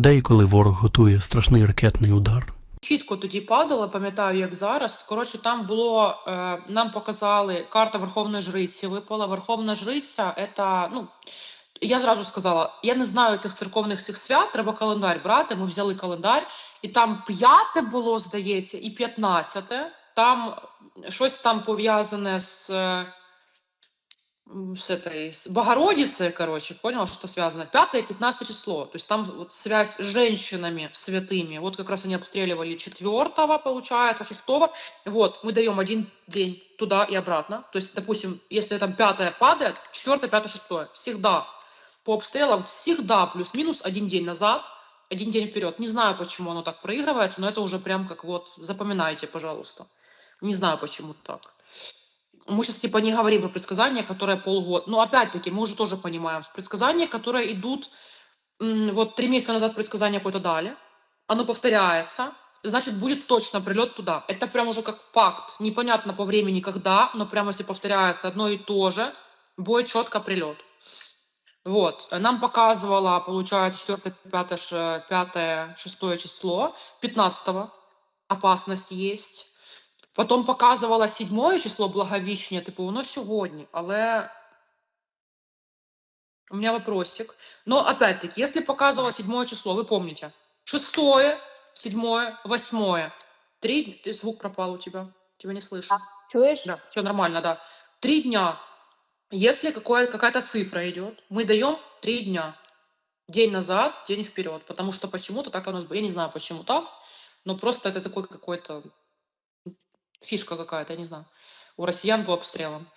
де і коли ворог готує страшний ракетний удар. Чітко тоді падало, пам'ятаю, як зараз. Коротше, там було, е, нам показали, карта Верховної Жриці випала. Верховна Жриця, це, ну, я зразу сказала, я не знаю цих церковних цих свят, треба календар брати. Ми взяли календар, і там п'яте було, здається, і п'ятнадцяте. Там щось там пов'язане з, е, с этой, с Богородицей, короче, понял, что связано. Пятое и 15 число. То есть там вот связь с женщинами святыми. Вот как раз они обстреливали четвертого, получается, шестого. Вот, мы даем один день туда и обратно. То есть, допустим, если там пятое падает, четвертое, пятое, шестое. Всегда по обстрелам, всегда плюс-минус один день назад, один день вперед. Не знаю, почему оно так проигрывается, но это уже прям как вот, запоминайте, пожалуйста. Не знаю, почему так. Мы сейчас типа не говорим про предсказания, которые полгода. Но опять-таки мы уже тоже понимаем, что предсказания, которые идут, вот три месяца назад предсказание какое-то дали, оно повторяется, значит будет точно прилет туда. Это прям уже как факт. Непонятно по времени когда, но прямо если повторяется одно и то же, будет четко прилет. Вот, нам показывала, получается, 4, 5, 5, 6 число, 15 опасность есть. Потом показувала 7 число Благовіщення, типу, воно сьогодні, але у меня вопросик. Но опять-таки, если показывала 7 число, вы помните, 6, 7, 8, 3, ты, звук пропал у тебя, тебя не слышу. Чуєш? Да, все нормально, да. Три дня. Если какое, какая-то цифра идет, мы даем три дня. День назад, день вперед. Потому что почему-то так у нас было. Я не знаю, почему так, но просто это такой какой-то фишка какая-то, я не знаю, у россиян по обстрелам.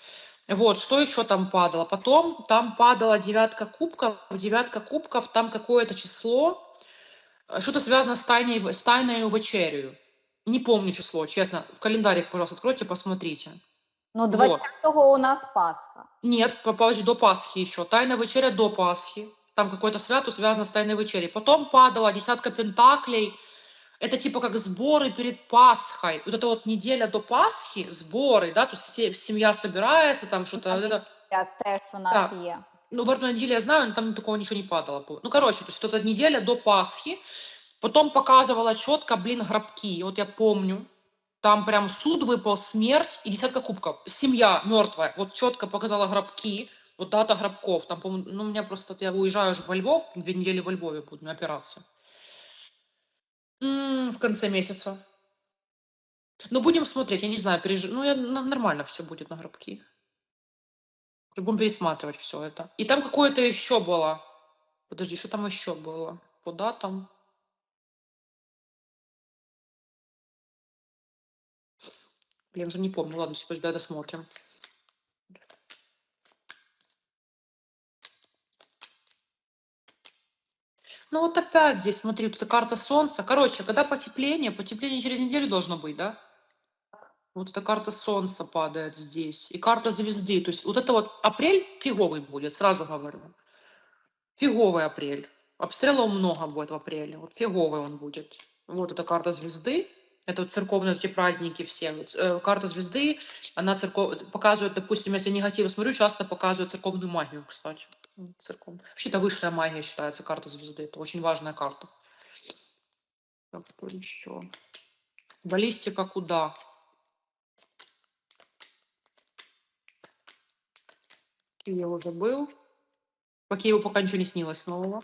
Вот, что еще там падало? Потом там падала девятка кубков. Девятка кубков, там какое-то число, э, что-то связано с, тайной, с тайною вечерю. Не помню число, честно. В календарик, пожалуйста, откройте, посмотрите. Ну, Вот. 20-го у нас Пасха. Нет, по- подожди, до Пасхи еще. Тайна вечеря до Пасхи. Там какое-то свято связано с тайной вечерей. Потом падала десятка пентаклей. Это типа как сборы перед Пасхой. Вот это вот неделя до Пасхи, сборы, да, то есть семья собирается, там что-то. вот это. Я теж у нас Так. є. Ну, в одной неделе я знаю, но там такого ничего не падало. Ну, короче, то есть вот эта неделя до Пасхи. Потом показывала четко, блин, гробки. Вот я помню, там прям суд выпал, смерть и десятка кубков. Семья мертвая. Вот четко показала гробки. Вот дата гробков. Там, по ну, у меня просто, я уезжаю уже во Львов, две недели во Львове будет у меня операция. В конце месяца. Ну, будем смотреть, я не знаю, переж... ну, я, нормально все будет на гробки. Будем пересматривать все это. И там какое-то еще было. Подожди, что там еще было? По датам. Блин, уже не помню. Ладно, сейчас давай досмотрим. Ну вот опять здесь, смотри, эта карта Солнца. Короче, когда потепление, потепление через неделю должно быть, да? Вот эта карта Солнца падает здесь. И карта звезды. То есть вот это вот апрель фиговый будет, сразу говорю. Фиговый апрель. Обстрелов много будет в апреле. Вот фиговый он будет. Вот эта карта звезды. Это вот церковные эти праздники все. Вот, э, карта звезды, она церков... показывает, допустим, если негатив смотрю, часто показывает церковную магию, кстати. М, Церков... Вообще это высшая магия считается, карта звезды. Это очень важная карта. Так, что еще? Баллистика куда? Киев уже был. По Киеву пока ничего не снилось нового.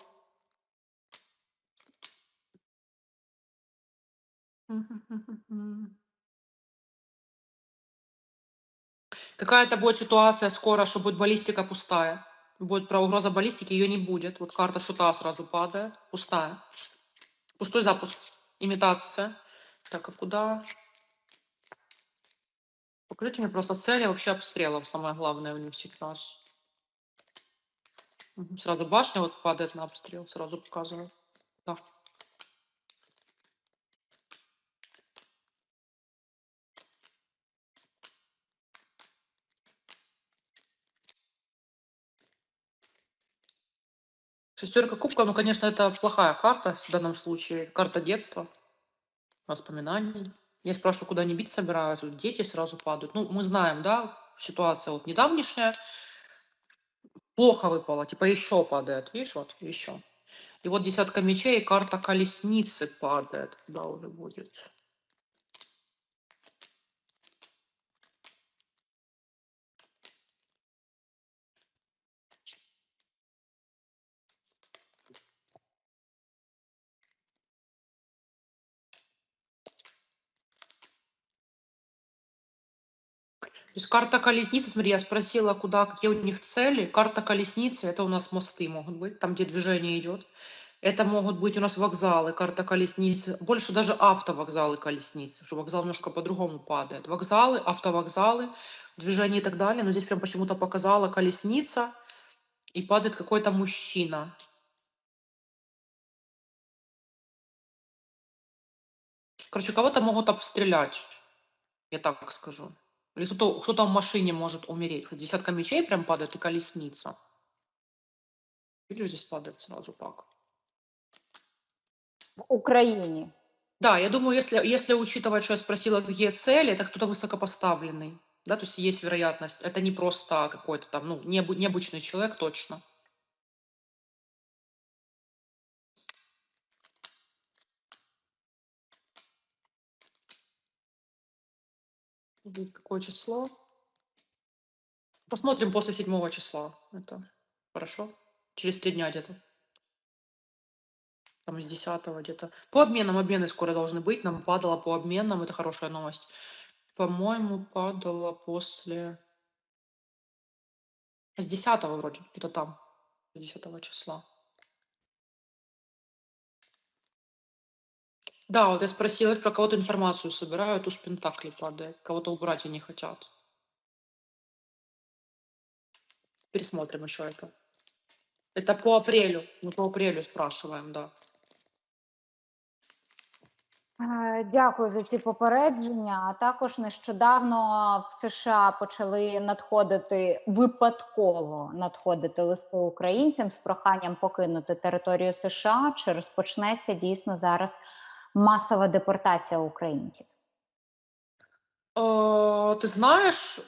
Какая-то будет ситуация скоро, что будет баллистика пустая. Будет про угроза баллистики, ее не будет. Вот карта шута сразу падает. Пустая. Пустой запуск. Имитация. Так, а куда? Покажите мне просто цели вообще обстрелов, самое главное в них сейчас. Сразу башня вот падает на обстрел, сразу показываю. Да. Шестерка кубков, ну, конечно, это плохая карта в данном случае. Карта детства, воспоминаний. Я спрашиваю, куда они бить собираются. Дети сразу падают. Ну, мы знаем, да, ситуация вот недавнешняя. Плохо выпала, типа еще падает. Видишь, вот, еще. И вот десятка мечей, карта колесницы падает. Куда уже будет? То есть карта колесницы, смотри, я спросила, куда, какие у них цели. Карта колесницы, это у нас мосты могут быть, там, где движение идет. Это могут быть у нас вокзалы, карта колесницы. Больше даже автовокзалы колесницы, что вокзал немножко по-другому падает. Вокзалы, автовокзалы, движение и так далее. Но здесь прям почему-то показала колесница, и падает какой-то мужчина. Короче, кого-то могут обстрелять, я так скажу. Или кто-то, кто-то в машине может умереть. Вот Десятка мечей прям падает и колесница. Видишь, здесь падает сразу так. В Україні. Да, я думаю, если, если учитывать, что я спросила, какие цели, это кто-то высокопоставленный. Да, то есть есть вероятность. Это не просто какой-то там, ну, необы- необычный человек точно. Будет какое число? Посмотрим после седьмого числа. Это хорошо. Через три дня где-то. Там с 10 где-то. По обменам, обмены скоро должны быть. Нам падало по обменам, это хорошая новость. По-моему, падало после... С 10 вроде, где-то там. С 10 числа. Да, вот я спросила, про кого-то информацию собирают, у Пентакли падает. Кого-то убрать и не хотят. Пересмотрим еще это. Это по апрелю. Мы по апрелю спрашиваем, да. Е, Дякую за ці попередження. А також нещодавно в США почали надходити випадково надходити листи українцям з проханням покинути територію США. Чи розпочнеться дійсно зараз масова депортація українців? Э, Ты знаешь,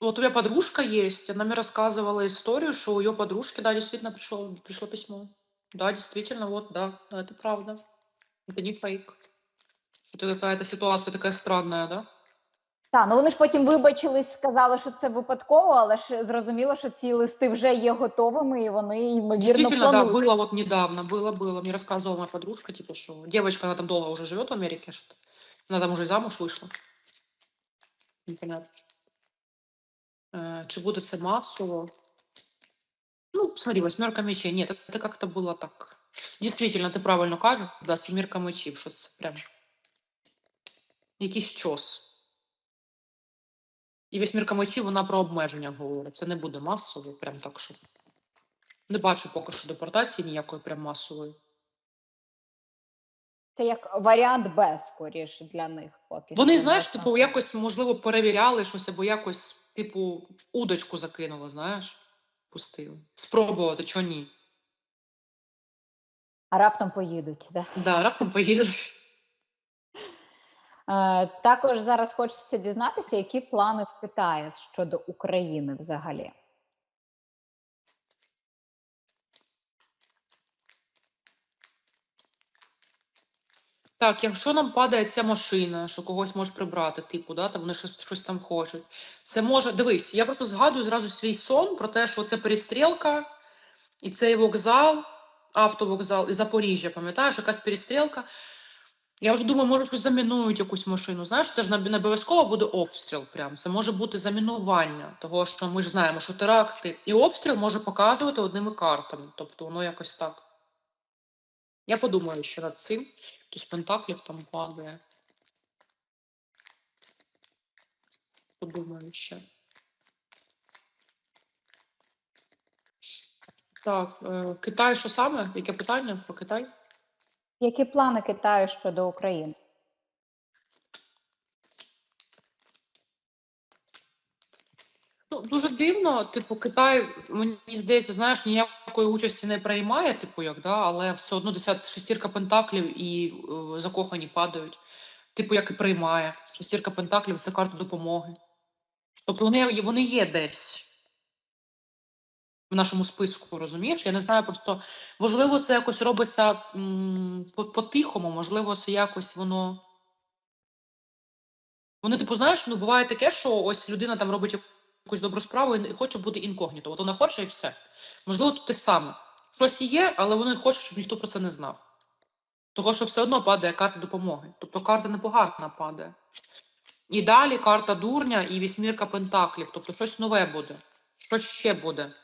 вот у меня подружка есть, она мне рассказывала историю, что у ее подружки, да, действительно пришло, пришло письмо. Да, действительно, вот, да, да, это правда. Это не фейк. Это какая-то ситуация такая странная, да? Так, ну вони ж потім вибачились, сказали, що це випадково, але ж зрозуміло, що ці листи вже є готовими, і вони ймовірно Действительно, да, планують. было вот недавно, было, было. Мне рассказывала моя подружка, типа, что девочка, она там долго уже живет в Америке, что она там уже и замуж вышла. Непонятно. Э, Чи буде це масово? Ну, смотри, восьмерка мечей. Нет, это, это как-то было так. Действительно, ти правильно кажеш, да, семірка мечів, що це прям якийсь чос. І восьмірка мечів, вона про обмеження говорить. Це не буде масово, прям так, що. Не бачу поки що депортації ніякої прям масової. Це як варіант Б, скоріше для них. Поки Вони, що, знаєш, типу, якось, можливо, перевіряли щось або якось, типу, удочку закинули, знаєш, пустили. Спробувати, чого ні. а раптом поїдуть. Да? Да, раптом поїдеш. Е, також зараз хочеться дізнатися, які плани в Китаї щодо України взагалі. Так, якщо нам падає ця машина, що когось може прибрати, типу, да, там вони щось, щось там хочуть. Це може. Дивись, я просто згадую зразу свій сон про те, що це перестрілка, і цей вокзал, автовокзал і Запоріжжя, пам'ятаєш, якась перестрілка. Я от думаю, може, щось замінують якусь машину. Знаєш, це ж не обов'язково буде обстріл. Прям. Це може бути замінування, того що ми ж знаємо, що теракти і обстріл може показувати одними картами. Тобто воно якось так. Я подумаю ще над цим. Туз пентаклів там падає. Подумаю ще. Так, е, Китай що саме? Яке питання про Китай? Які плани Китаю щодо України? Ну, дуже дивно, типу, Китай, мені здається, знаєш, ніякої участі не приймає, типу, як, да, але все одно десят, шестірка пентаклів і е, закохані падають. Типу, як і приймає. Шестірка пентаклів це карта допомоги. Тобто вони, вони є десь. В нашому списку, розумієш? Я не знаю просто, можливо, це якось робиться по- по-тихому, можливо, це якось воно. Вони, типу, знаєш, ну буває таке, що ось людина там робить якусь добру справу і хоче бути інкогніто. От вона хоче і все. Можливо, тут те саме. Щось є, але вони хочуть, щоб ніхто про це не знав. Того, що все одно падає карта допомоги. Тобто карта непогана падає. І далі карта дурня і вісьмірка пентаклів. Тобто щось нове буде. Щось ще буде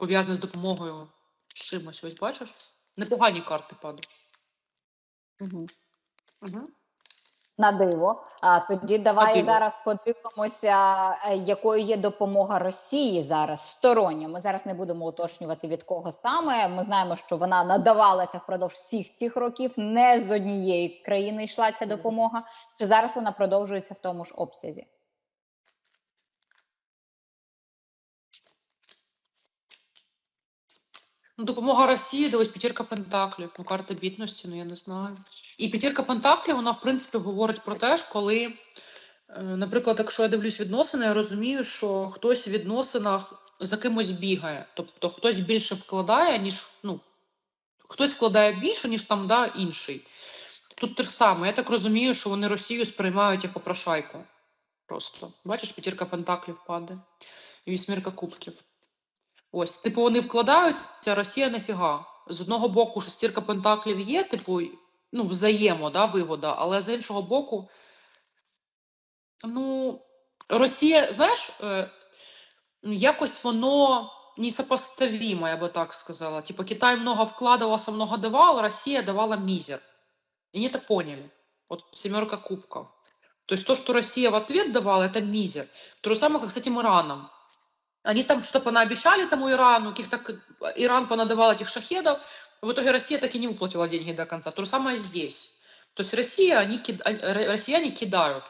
пов'язане з допомогою чимось. Ось бачиш? Непогані карти падають. Угу. Угу. На диво. А тоді давай диво. зараз подивимося, е, якою є допомога Росії зараз стороння. Ми зараз не будемо уточнювати від кого саме. Ми знаємо, що вона надавалася впродовж всіх цих років. Не з однієї країни йшла ця допомога. Чи зараз вона продовжується в тому ж обсязі? Ну, допомога Росії, дивись, п'ятірка пентаклів, ну, карта бідності, ну я не знаю. І п'ятірка пентаклів, вона, в принципі, говорить про те, коли, е, наприклад, якщо я дивлюсь відносини, я розумію, що хтось в відносинах за кимось бігає. Тобто хтось більше вкладає, ніж, ну, хтось вкладає більше, ніж там да, інший. Тут те ж саме. Я так розумію, що вони Росію сприймають як попрошайку. Просто. Бачиш, п'ятірка пентаклів падає. І вісьмірка кубків. Ось, типу, вони вкладаються, Росія нафіга. З одного боку, шестірка пентаклів є, типу, ну, взаємо, да, вигода, але з іншого боку, ну, Росія, знаєш, е, якось воно несопоставимо, я би так сказала. Типу, Китай много вкладывался, много давал, Россия давала мизер. И они это поняли. Вот семерка кубков. То есть то, что Россия в ответ давала, это мизер. То же самое, как с этим Ираном. Они там что-то понаобещали тому Ирану, каких-то Иран понадавал этих шахедов, в итоге Россия так и не выплатила деньги до конца. То же самое здесь. То есть Россия, они, россияне кидают.